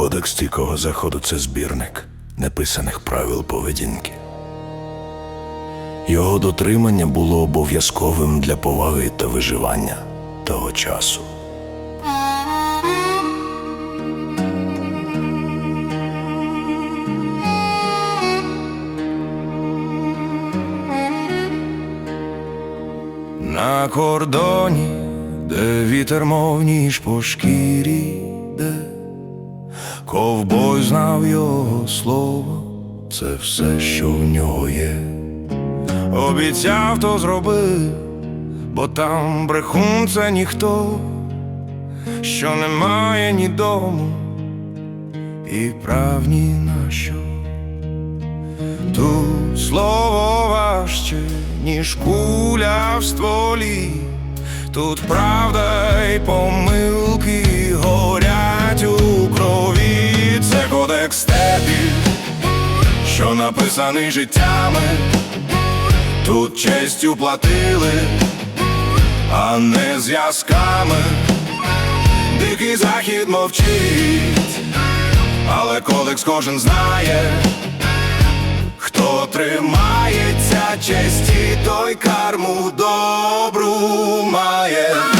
Кодекс стійкого заходу це збірник неписаних правил поведінки. Його дотримання було обов'язковим для поваги та виживання того часу. На кордоні, де вітер мов ніж по шкірі, де ковбой знав його слово, це все, що в нього є. Обіцяв, то зробив, бо там брехун це ніхто, що немає ні дому, і прав ні на що. Тут слово важче, ніж куля в стволі. Тут правда й помилки горять у крові. Це кодекс степів, що написаний життями. Тут честю платили, а не зв'язками. Дикий захід мовчить, але кодекс кожен знає. Хто тримається честі, той карму добру має.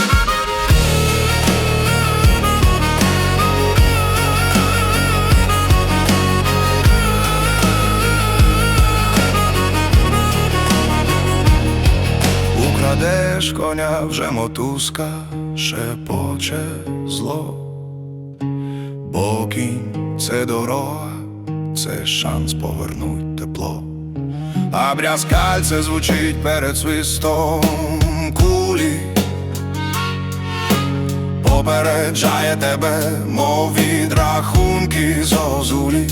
Украдеш коня вже мотузка, шепоче зло. Бо кінь це дорога, це шанс повернуть тепло. А брязкальце звучить перед свистом кулі. Попереджає тебе, мов від рахунки зозулі.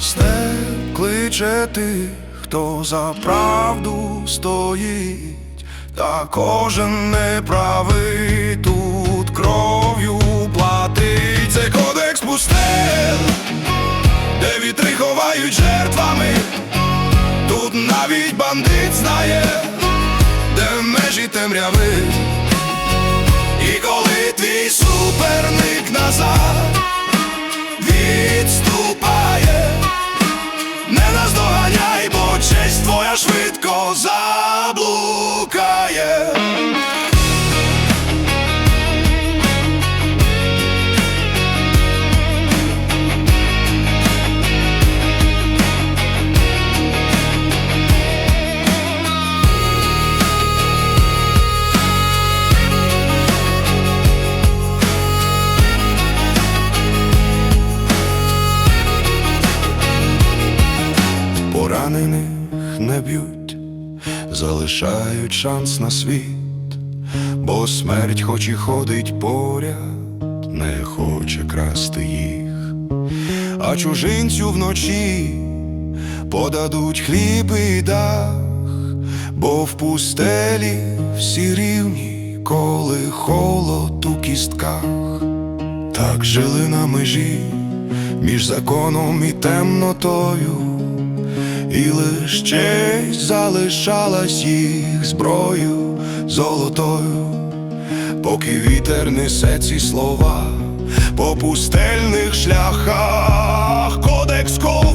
Степ кличе тих, хто за правду стоїть, та кожен неправий тут кров'ю платить. Це кодекс пустел, де вітри ховають жертвами. Тут навіть бандит знає, де межі темряви. Поранених не б'ють, залишають шанс на світ, бо смерть, хоч і ходить поряд, не хоче красти їх, а чужинцю вночі подадуть хліб і дах, бо в пустелі всі рівні, коли холод у кістках. Так жили на межі між законом і темнотою, і лиш честь залишалась їх зброю золотою, поки вітер несе ці слова по пустельних шляхах, кодекс ковбоїв